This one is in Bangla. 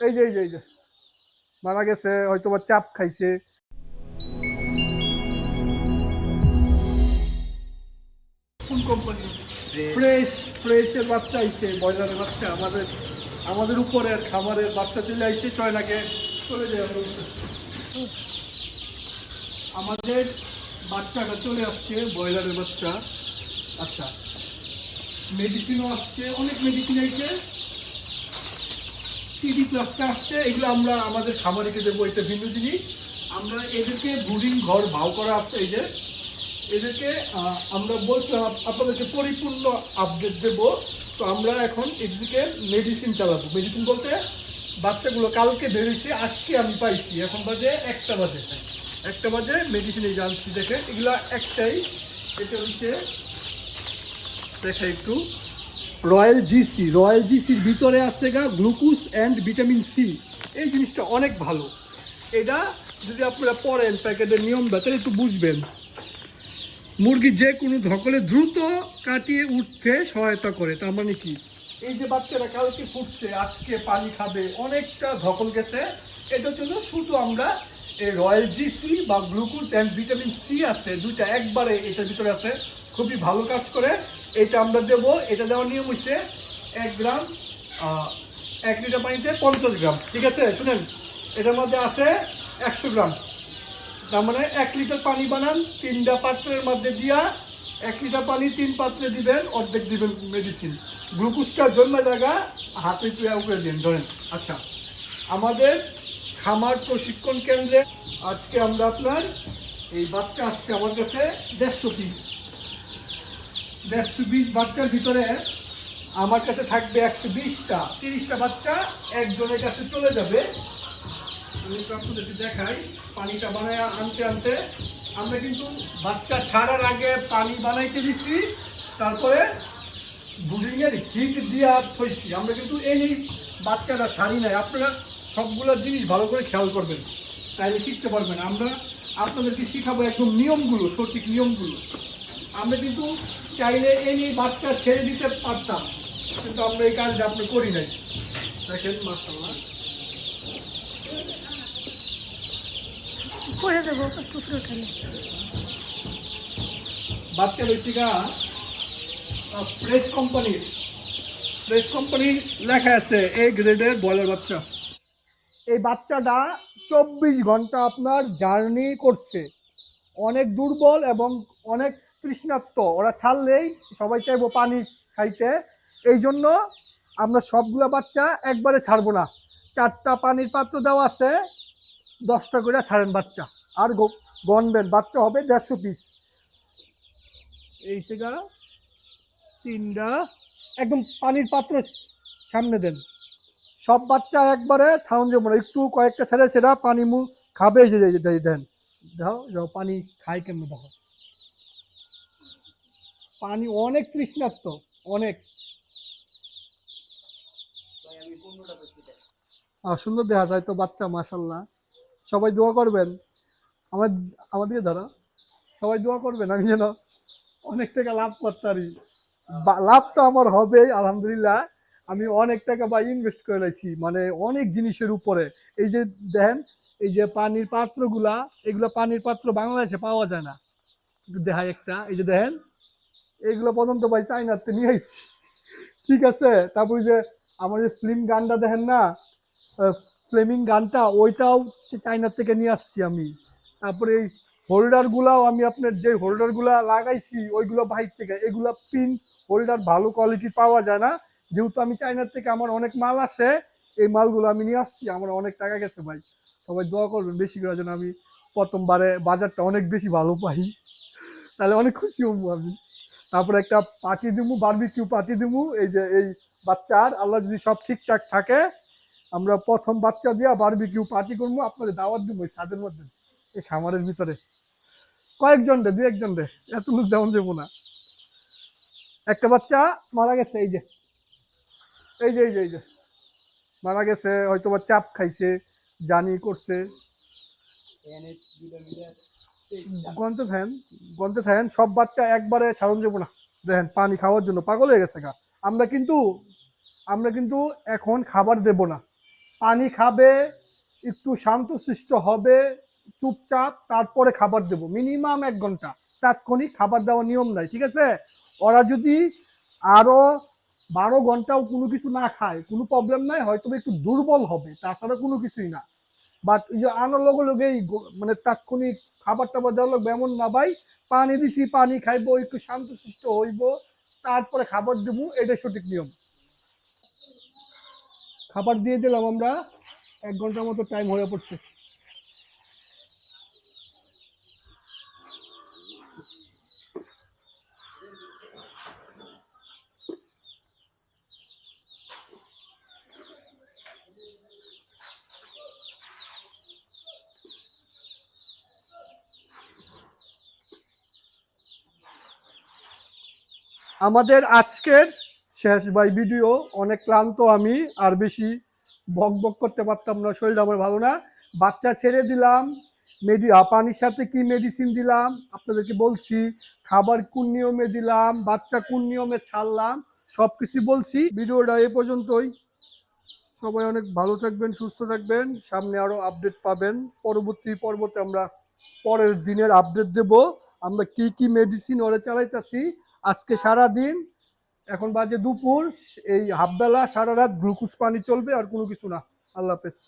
এই যে এই যে এই যে। মারা গেছে হয়তো বা চাপ খাইছে। ফ্রেশ ফ্রেশের বাচ্চা আইছে ব্রয়লারের বাচ্চা। আমাদের আমাদের উপরের খামারের বাচ্চা চলে আইছে চয়নাকে চলে যায় আমাদের বাচ্চাটা চলে আসছে ব্রয়লারের বাচ্চা। আচ্ছা মেডিসিনও আসছে, অনেক মেডিসিন আইছে। টিডি প্লাসটা আসছে, এগুলো আমরা আমাদের খামারিকে দেবো, এটা ভিন্ন জিনিস। আমরা এদেরকে ব্রুডিং ঘর ভাও করা আছে, এই যে। এদেরকে আমরা বলছিলাম আপনাদেরকে পরিপূর্ণ আপডেট দেব। তো আমরা এখন এদিকে মেডিসিন চালাবো। মেডিসিন বলতে বাচ্চাগুলো কালকে বেরিয়েছে, আজকে আমি পাইছি। এখন বাজে একটা বাজে। একটা বাজে মেডিসিন জানছি দেখে এগুলা একটাই, এটা হচ্ছে, দেখা একটু। রয়্যাল জিসি, রয়্যাল জিসির ভিতরে আছে গা গ্লুকোজ অ্যান্ড ভিটামিন সি। এই জিনিসটা অনেক ভালো। এটা যদি আপনারা পড়েন প্যাকেটের নিয়মটা তাহলে একটু বুঝবেন। মুরগি যে কোনো ধকলে দ্রুত কাটিয়ে উঠতে সহায়তা করে, তার মানে কি? এই যে বাচ্চারা কালকে ফুটছে, আজকে পানি খাবে, অনেকটা ধকল গেছে, এটার জন্য শুধু আমরা এই royal G C glucose and vitamin C আছে, দুইটা একবারে এটার ভিতরে আছে, খুবই ভালো কাজ করে। এটা আমরা দেবো, এটা দেওয়ার নিয়ম হচ্ছে এক গ্রাম এক লিটার পানিতে পঞ্চাশ গ্রাম, ঠিক আছে? শুনেন, এটার মধ্যে আছে একশো গ্রাম। তার মানে এক লিটার পানি বানান, তিনটা পাত্রের মধ্যে দিয়া এক লিটার পানি তিন পাত্রে দিবেন, অর্ধেক দিবেন মেডিসিন গ্লুকোজটার জন্য জায়গা হাতে একটু উপরে দিন, ধরেন। আচ্ছা আমাদের খামার প্রশিক্ষণ কেন্দ্রে আজকে আমরা আপনার এই বাচ্চা আসছে আমার কাছে দেড়শো পিস দেড়শো বিশ বাচ্চার ভিতরে আমার কাছে থাকবে একশো বিশটা। তিরিশটা বাচ্চা একজনের কাছে চলে যাবে। আমি আপনাদেরকে দেখাই, পানিটা বানায় আনতে আনতে। আমরা কিন্তু বাচ্চা ছাড়ার আগে পানি বানাইতে দিছি, তারপরে বুডিংয়ের হিট দিয়া থইছি। আমরা কিন্তু এই বাচ্চাটা ছাড়ি নাই। আপনারা সবগুলো জিনিস ভালো করে খেয়াল করবেন, তাইলে শিখতে পারবেন। আমরা আপনাদেরকে শিখাবো একদম নিয়মগুলো, সঠিক নিয়মগুলো। আমরা কিন্তু চাইলে এই নিয়ে বাচ্চা ছেড়ে দিতে পারতাম কিন্তু আমরা এই কাজটা আপনি করি নাই। দেখেন মাসাল্লাহ পড়ে বাচ্চা রয়েছে গা ফ্রেশ কোম্পানির ফ্রেশ কোম্পানির লেখা আছে এই গ্রেডের ব্রয়লার বাচ্চা। এই বাচ্চাটা চব্বিশ ঘণ্টা আপনার জার্নি করছে। অনেক দুর্বল এবং অনেক তৃষ্ণার্ত। ওরা ছাড়লেই সবাই চাইব পানি খাইতে। এই জন্য আমরা সবগুলো বাচ্চা একবারে ছাড়বো না। চারটা পানির পাত্র দেওয়া আছে, দশটা করে ছাড়েন বাচ্চা। আর গ- গণবেন বাচ্চা হবে দেড়শো পিস এই সেগা তিনটা, একদম পানির পাত্র সামনে দেন। সব বাচ্চা একবারে থাউন যাব না। একটু কয়েকটা ছেড়ে সেটা পানি মু খাবে দেন। দাও যাও পানি খাই কেমন দেখো। পানি অনেক তৃষ্ণার্ত অনেক। সুন্দর দেখা যায় তো বাচ্চা মাসাল্লাহ সবাই দোয়া করবেন। আমার আমাদের ধরো। সবাই দোয়া করবেন আমি যেন অনেক টাকা লাভ করতে পারি। লাভ তো আমার হবে আলহামদুলিল্লাহ। আমি অনেক টাকা বা ইনভেস্ট করে রাখছি মানে অনেক জিনিসের উপরে। এই যে দেখেন এই যে পানির পাত্রগুলা এগুলো পানির পাত্র বাংলাদেশে পাওয়া যায় না। দেখাই একটা এই যে দেখেন। এইগুলো পর্যন্ত ভাই চাইনাতে নিয়ে আসছি ঠিক আছে? তারপর যে আমার যে ফিল্ম গানটা দেখেন না ফ্লেমিং গানটা, ওইটাও চাইনার থেকে নিয়ে আসছি আমি। তারপরে এই হোল্ডারগুলাও আমি আপনার যে হোল্ডারগুলা লাগাইছি, ওইগুলো বাইর থেকে, এগুলো পিন হোল্ডার ভালো কোয়ালিটির পাওয়া যায় না। যেহেতু আমি চাইনার থেকে আমার অনেক মাল আসে, এই মালগুলো আমি নিয়ে আসছি, আমার অনেক টাকা গেছে ভাই। সবাই দোয়া করবেন বেশি করে যেন আমি প্রথমবারে বাজারটা অনেক বেশি ভালো পাই। তাহলে অনেক খুশি হব আমি। তারপরে একটা পার্টি দিমু বারবিকিউ পার্টি দিমু। এই যে এই বাচ্চার, আল্লাহ যদি সব ঠিকঠাক থাকে, আমরা প্রথম বাচ্চা দিয়া বারবিকিউ পার্টি করব আপনাদের দাওয়াত দিব ওই ছাদের মধ্যে, এই খামারের ভিতরে। কয়েকজন রে দু একজন রে, এত লোক দেওয়া যাব না। একটা বাচ্চা মারা গেছে, এই যে। এই যে এই যে এই যে। মারা গেছে হয়তো বা চাপ খাইছে, জানি করছে। গন্তে থাকেন গন্তে থাকেন সব বাচ্চা একবারে ছাড়ন যাব না। দেখেন, পানি খাওয়ার জন্য পাগল হয়ে গেছে গা। আমরা কিন্তু আমরা কিন্তু এখন খাবার দেব না। পানি খাবে, একটু শান্তশিষ্ট হবে, চুপচাপ তারপরে খাবার দেব। মিনিমাম এক ঘণ্টা। তাৎক্ষণিক খাবার দেওয়ার নিয়ম নাই, ঠিক আছে? ওরা যদি আরও বারো ঘন্টাও কোনো কিছু না খায়, কোনো প্রবলেম নাই, হয়তো একটু দুর্বল হবে, তাছাড়া কোনো কিছুই না। বাট এই যে আনার লগে লগেই মানে তাৎক্ষণিক খাবার টাবার দেওয়া লাগবে এমন না ভাই, পানি দিছি, পানি খাইবো, একটু শান্তশিষ্ট হইব, তারপরে খাবার দেবো, এটাই সঠিক নিয়ম। খাবার দিয়ে দিলাম আমরা, এক ঘণ্টার মতো টাইম হয়ে পড়ছে। আমাদের আজকের শেষ বাই ভিডিও। অনেক ক্লান্ত আমি, আর বেশি বক বক করতে পারতাম না শরীর আমার ভালো না। বাচ্চা ছেড়ে দিলাম, মেডি পানির সাথে কি মেডিসিন দিলাম? আপনাদেরকে বলছি, খাবার কোন নিয়মে দিলাম, বাচ্চা কোন নিয়মে ছাড়লাম সব কিছু বলছি। ভিডিওটা এ পর্যন্তই। সবাই অনেক ভালো থাকবেন, সুস্থ থাকবেন। সামনে আরও আপডেট পাবেন। পরবর্তী পর্বতে আমরা পরের দিনের আপডেট দেব। আমরা কি কি মেডিসিন ওরা চালাইতাছি আজকে সারা দিন এখন বাজে দুপুর, এই হাফবেলা সারা রাত গ্লুকোজ পানি চলবে আর কোনো কিছু না। আল্লাহ হাফেজ।